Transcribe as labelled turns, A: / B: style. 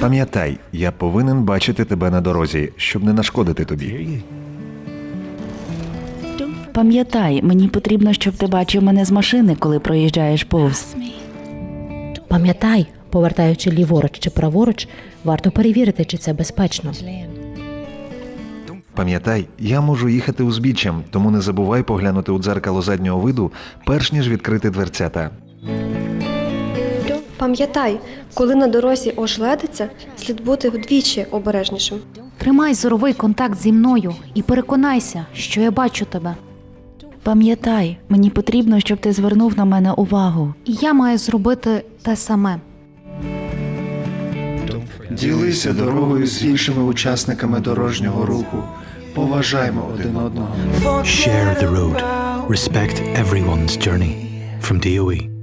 A: Пам'ятай, я повинен бачити тебе на дорозі, щоб не нашкодити тобі.
B: Пам'ятай, мені потрібно, щоб ти бачив мене з машини, коли проїжджаєш повз.
C: Пам'ятай, повертаючи ліворуч чи праворуч, варто перевірити, чи це безпечно.
A: Пам'ятай, я можу їхати узбіччям, тому не забувай поглянути у дзеркало заднього виду, перш ніж відкрити дверцята.
D: Пам'ятай, коли на дорозі ожеледиться, слід бути вдвічі обережнішим.
E: Тримай зоровий контакт зі мною і переконайся, що я бачу тебе.
B: Пам'ятай, мені потрібно, щоб ти звернув на мене увагу.
E: І я маю зробити те саме.
F: Ділися дорогою з іншими учасниками дорожнього руху. Поважаймо один одного.
G: Share the road. Respect everyone's journey. From. DOE.